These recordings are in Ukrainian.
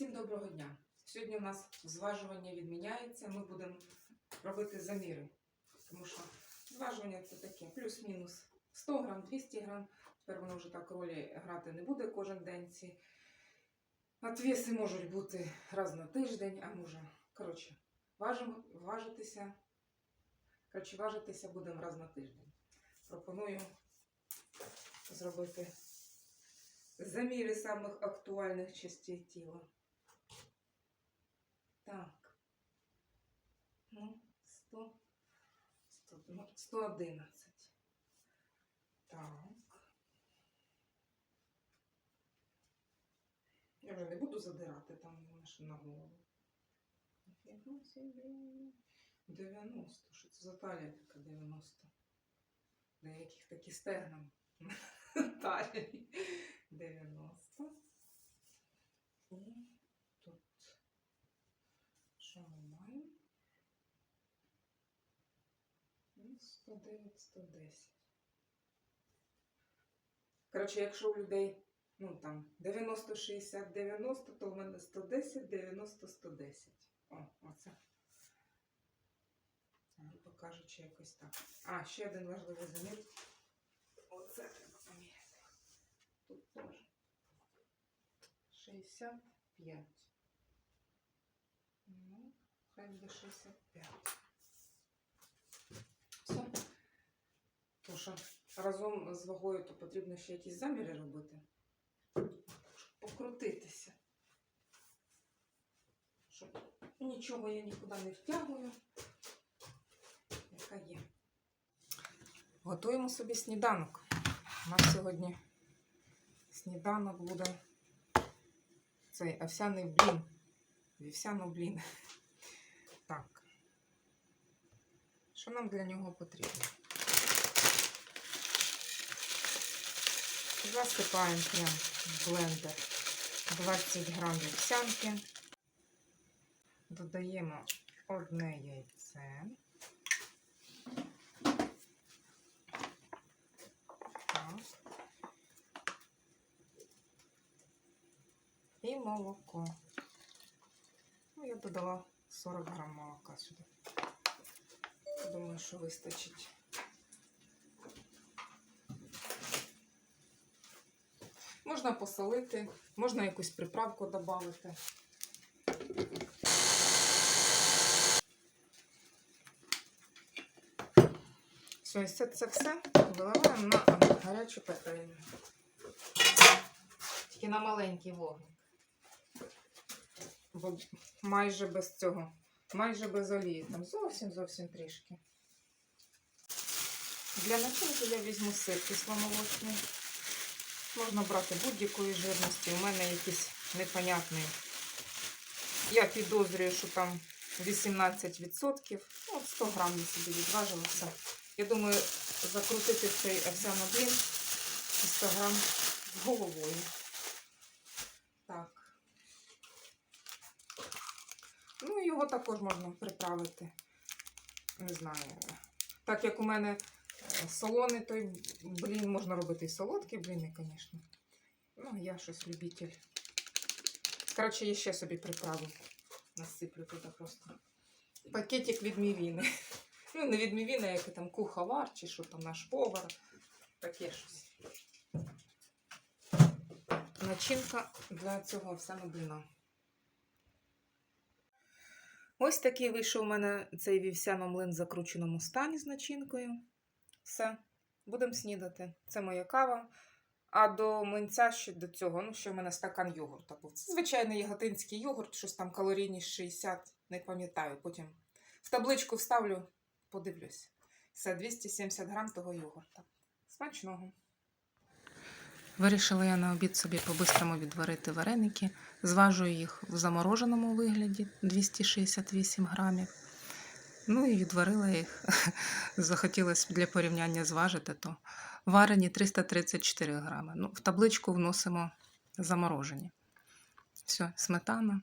Всім доброго дня! Сьогодні у нас зважування відміняється. Ми будемо робити заміри. Тому що зважування це таке плюс-мінус 100 грам, 200 грам. Тепер воно вже так ролі грати не буде кожен день. Ці отвіси можуть бути раз на тиждень, а може. Коротше, важимо, важитися. Коротше, важитися будемо раз на тиждень. Пропоную зробити заміри самих актуальних частей тіла. Так. Ну, 100, 100, ну, 111. Так. Я вже не буду задирати там нашу на голову. Ніфіга 90. Що це за талія така 90? Деяких такі стегна. Талії. 90. Що ми маємо? Ну, 109, 110. Коротше, якщо у людей, ну там 90, 60, 90, то в мене 110, 90, 110. О, оце. Грубо кажучи, якось так. А, ще один важливий замір. Оце треба поміряти. Тут теж. 65. Ну, хай буде 65. Все. То що разом з вагою то потрібно ще якісь заміри робити. Щоб покрутитися. Щоб нічого я нікуди не втягую. Яка є. Готуємо собі сніданок. У нас сьогодні сніданок буде цей овсяний блін. Вівсяно блін. Так. Що нам для нього потрібно? Засипаємо прям в блендер 20 грам вівсянки. Додаємо одне яйце. Так. І молоко. Ну, я додала 40 грам молока сюди. Думаю, що вистачить. Можна посолити, можна якусь приправку додати. Все, і це, все виливаємо на гарячу пательню. Тільки на маленький вогник. Бо майже без цього, майже без олії. Там зовсім зовсім трішки. Для начинки я візьму сир кисломолочний. Можна брати будь-якої жирності. У мене якийсь непонятний. Я підозрюю, що там 18%. Ну, от 100 грам я собі відважила все. Я думаю, закрутити цей овсяний блін і 100 грам головою. Так. Ну, його також можна приправити. Не знаю. Так як у мене солоний той блін, можна робити і солодкі бліни, звісно. Ну, я щось любитель. Коротше, я ще собі приправу насиплю туди просто. Пакетик від мівіни. Ну, не від мівіни, а як там куховар чи що там наш повар. Таке щось. Начинка для цього овсяного бліна. Ось такий вийшов у мене цей вівсяно млин в закрученому стані з начинкою. Все, будемо снідати. Це моя кава. А до млинця ще до цього, ну, ще в мене стакан йогурта був. Це звичайний яготинський йогурт, щось там калорійність 60, не пам'ятаю. Потім в табличку вставлю, подивлюсь. Все, 270 грам того йогурта. Смачного. Вирішила я на обід собі по-бистрому відварити вареники. Зважую їх в замороженому вигляді 268 грамів. Ну і відварила їх. Захотілося для порівняння зважити, то варені 334 грами. Ну, в табличку вносимо заморожені. Все, сметана.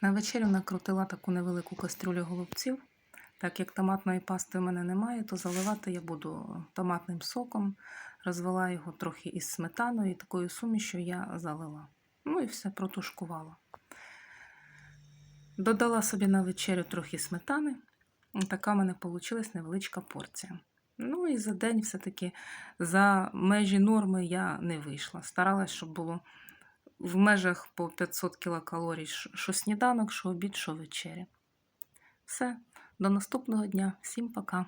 На вечерю накрутила таку невелику кастрюлю голубців. Так як томатної пасти в мене немає, то заливати я буду томатним соком. Розвела його трохи із сметаною і такою сумішю я залила. Ну і все протушкувала. Додала собі на вечерю трохи сметани. Така в мене вийшла невеличка порція. Ну і за день все-таки за межі норми я не вийшла. Старалась, щоб було в межах по 500 кілокалорій, що сніданок, що обід, що вечеря. Все, до наступного дня. Всім пока.